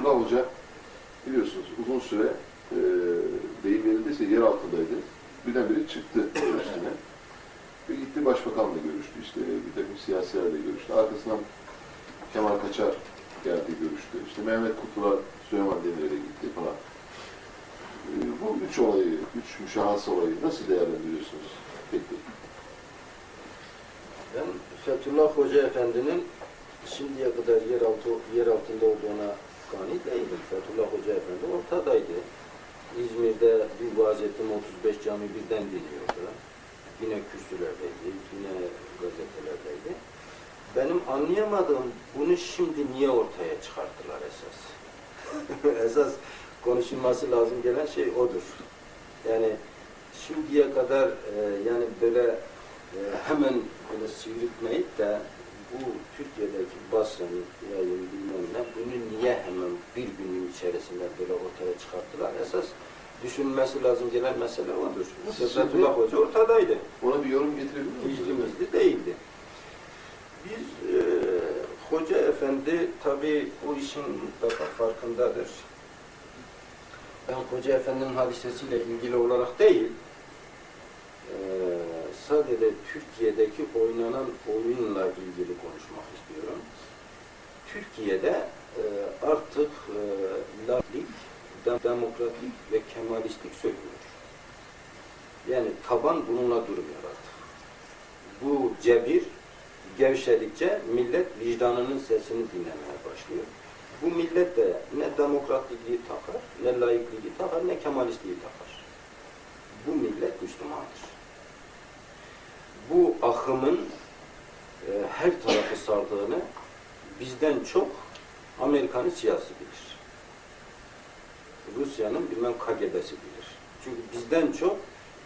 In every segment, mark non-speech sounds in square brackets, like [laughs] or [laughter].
Fethullah Hoca biliyorsunuz uzun süre e, deyim yerindeyse yer altındaydı. Birdenbire çıktı üstüne. Ve gitti başbakanla görüştü işte bir takım siyasilerle görüştü. Arkasından Kemal Kaçar geldi görüştü. İşte Mehmet Kutlular Süleyman Demirel'e gitti falan. E, bu üç olayı, üç müşahhas olayı nasıl değerlendiriyorsunuz? Peki. Ben Fethullah Hoca Efendi'nin şimdiye kadar yer, Benim anlayamadığım bunu şimdi niye ortaya çıkarttılar esas? [laughs] esas konuşulması lazım gelen şey odur. Yani şimdiye kadar e, yani böyle e, hemen böyle sivriltmeyip de bu Türkiye'deki basın, yayın bilmem ne bunu niye hemen bir günün içerisinde böyle ortaya çıkarttılar? Esas düşünülmesi lazım gelen mesele odur. Şimdi? Hoca ortadaydı. Ona bir yorum getirebilir misiniz? Gizli değildi. Biz Hoca Efendi tabi bu işin mutlaka farkındadır. Ben Hoca Efendi'nin hadisesiyle ilgili olarak değil, sadece Türkiye'deki oynanan oyunla ilgili konuşmak istiyorum. Türkiye'de artık e, demokratik ve kemalistlik sökülüyor. Yani taban bununla durmuyor artık. Bu cebir gevşedikçe millet vicdanının sesini dinlemeye başlıyor. Bu millet de ne demokratlığı takar, ne laikliği takar, ne kemalistliği takar. Bu millet Müslümandır. Bu akımın e, her tarafı sardığını bizden çok Amerika'nın siyasi bilir. Rusya'nın bilmem KGB'si bilir. Çünkü bizden çok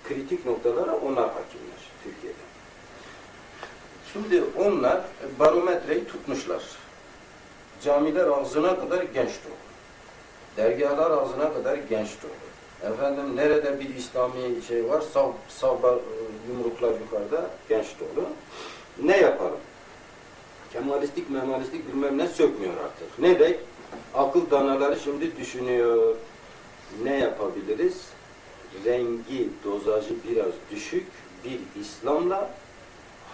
kritik noktalara onlar hakimler Türkiye'de. Şimdi onlar barometreyi tutmuşlar. Camiler ağzına kadar genç dolu. Dergahlar ağzına kadar genç dolu. Efendim nerede bir İslami şey var, sağ, sağ ba- yumruklar yukarıda genç dolu. Ne yapalım? Kemalistlik, memalistik bilmem ne sökmüyor artık. Ne de akıl danaları şimdi düşünüyor. Ne yapabiliriz? Rengi, dozajı biraz düşük bir İslam'la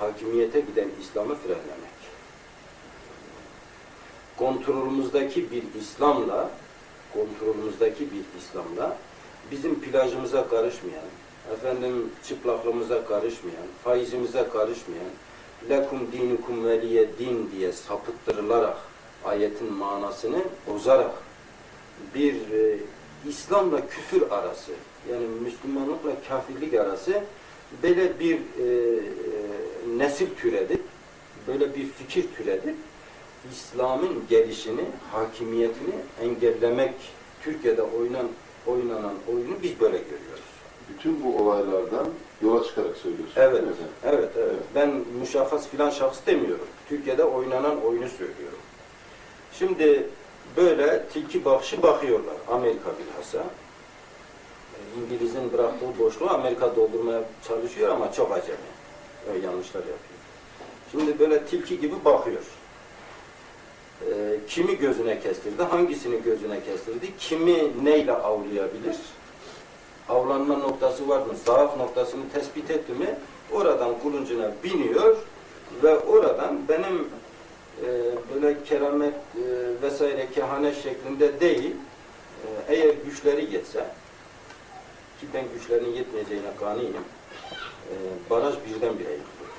hakimiyete giden İslam'ı frenlemek. Kontrolümüzdeki bir İslam'la kontrolümüzdeki bir İslam'la bizim plajımıza karışmayan, efendim çıplaklığımıza karışmayan, faizimize karışmayan, lekum dinukum veliye din diye sapıttırılarak ayetin manasını bozarak bir e, İslam'la küfür arası yani Müslümanlıkla kafirlik arası böyle bir e, nesil türedi, böyle bir fikir türedi. İslam'ın gelişini, hakimiyetini engellemek Türkiye'de oynan, oynanan oyunu biz böyle görüyoruz. Bütün bu olaylardan yola çıkarak söylüyorsunuz. Evet, efendim? evet, evet. Ben müşahhas filan şahıs demiyorum. Türkiye'de oynanan oyunu söylüyorum. Şimdi böyle tilki bakışı bakıyorlar Amerika bilhassa. E, İngiliz'in bıraktığı boşluğu Amerika doldurmaya çalışıyor ama çok acemi. Öyle yanlışlar yapıyor. Şimdi böyle tilki gibi bakıyor. E, kimi gözüne kestirdi, hangisini gözüne kestirdi, kimi neyle avlayabilir? avlanma noktası var mı, zaaf noktasını tespit etti mi, oradan kuluncuna biniyor ve oradan benim e, böyle keramet e, vesaire kehanet şeklinde değil, e, eğer güçleri yetse, ki ben güçlerinin yetmeyeceğine kaniyim, e, baraj birdenbire yıkılır.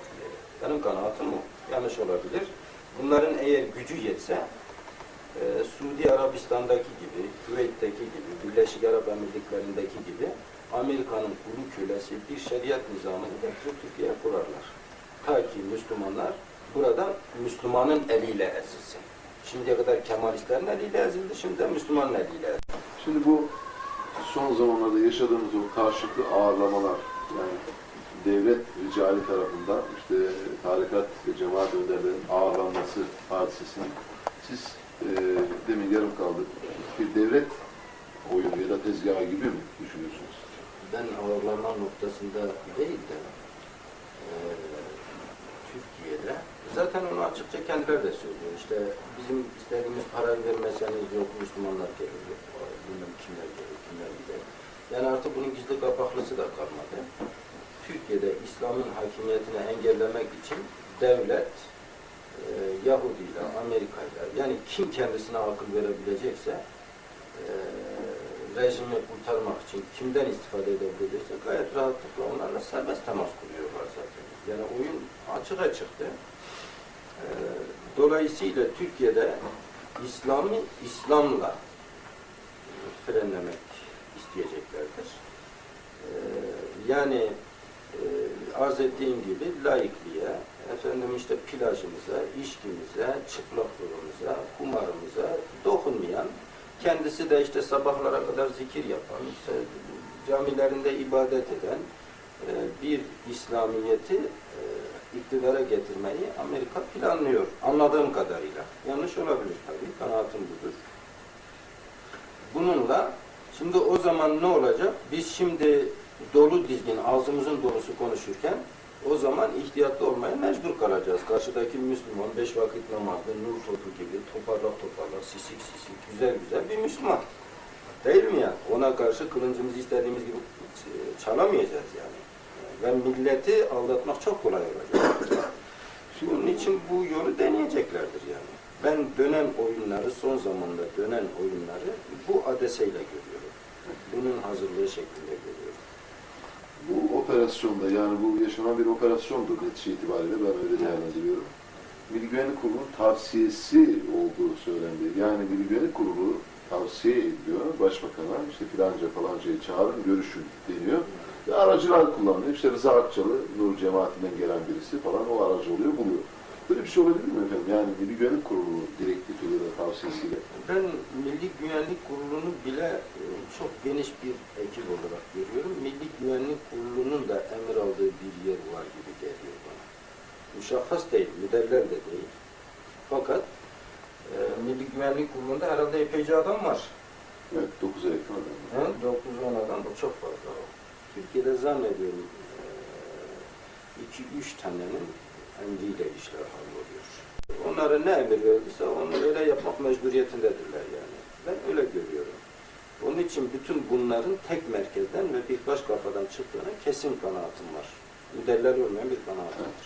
Benim kanaatim o. Yanlış olabilir. Bunların eğer gücü yetse, e, Suudi Arabistan'daki gibi, Küveyt'teki gibi, Birleşik Arap Emirlikleri'ndeki gibi Amerika'nın kulu kölesi bir şeriat nizamını getirip Türkiye'ye kurarlar. Ta ki Müslümanlar burada Müslümanın eliyle ezilsin. Şimdiye kadar Kemalistlerin eliyle ezildi, şimdi de Müslümanın eliyle ezildi. Şimdi bu son zamanlarda yaşadığımız o karşılıklı ağırlamalar yani devlet ricali tarafından işte tarikat ve cemaat önderlerinin ağırlanması hadisesini siz e, demin yarım kaldı bir devlet oyunu ya da tezgahı gibi mi düşünüyorsunuz? Ben ağırlanma noktasında değil de e, Türkiye'de zaten onu açıkça kendileri de söylüyor. İşte bizim istediğimiz parayı vermeseniz yok Müslümanlar gelir yok. Bilmem kimler gelir kimler gider. Yani artık bunun gizli kapaklısı da kalmadı. Türkiye'de İslam'ın hakimiyetini engellemek için devlet e, Yahudi ile yani kim kendisine akıl verebilecekse e, rejimi kurtarmak için kimden istifade edebilecekse gayet rahatlıkla onlarla serbest temas kuruyorlar zaten. Yani oyun açığa çıktı. E, dolayısıyla Türkiye'de İslam'ı İslam'la frenlemek isteyeceklerdir. E, yani e, arz ettiğim gibi laikliğe, efendim işte plajımıza, içkimize, çıplaklığımıza, kumarımıza dokunmayan, kendisi de işte sabahlara kadar zikir yapan, camilerinde ibadet eden e, bir İslamiyeti e, iktidara getirmeyi Amerika planlıyor. Anladığım kadarıyla. Yanlış olabilir tabii. Kanaatim budur. Bununla şimdi o zaman ne olacak? Biz şimdi dolu dizgin ağzımızın dolusu konuşurken o zaman ihtiyatlı olmaya mecbur kalacağız. Karşıdaki Müslüman beş vakit namazlı, nur topu gibi toparlak toparlak, sisik sisik, güzel güzel bir Müslüman. Değil mi ya? Ona karşı kılıncımızı istediğimiz gibi e, çalamayacağız yani. Ve milleti aldatmak çok kolay olacak. Bunun için bu yolu deneyeceklerdir yani. Ben dönen oyunları, son zamanda dönen oyunları bu adeseyle görüyorum. Bunun hazırlığı şeklinde görüyorum. Operasyonda yani bu yaşanan bir operasyondur netice itibariyle ben öyle değerlendiriyorum. Milli Güvenlik Kurulu'nun tavsiyesi olduğu söylendi. Yani Milli Güvenlik Kurulu tavsiye ediyor başbakana işte filanca falancayı çağırın görüşün deniyor. Ve aracılar kullanılıyor. İşte Rıza Akçalı, Nur cemaatinden gelen birisi falan o aracı oluyor buluyor. Böyle bir şey olabilir mi efendim? Yani Milli Güvenlik Kurulu direktifiyle de tavsiyesiyle. Ben Milli Güvenlik Kurulu'nu bile e, çok geniş bir ekip olarak görüyorum. Milli Güvenlik Kurulu'nun da emir aldığı bir yer var gibi geliyor bana. Müşahhas değil, müderler de değil. Fakat e, Milli Güvenlik Kurulu'nda herhalde epeyce adam var. Evet 9'a yakın adam. var. 9-10 adam bu çok fazla. Türkiye'de zannediyorum 2-3 tanenin emriyle işler halloluyor. Onlara ne emir verdiyse onu öyle yapmak mecburiyetindedirler yani. Ben öyle görüyorum. Onun için bütün bunların tek merkezden ve birkaç kafadan çıktığına kesin kanaatim var. Müderler olmayan bir kanaatim var.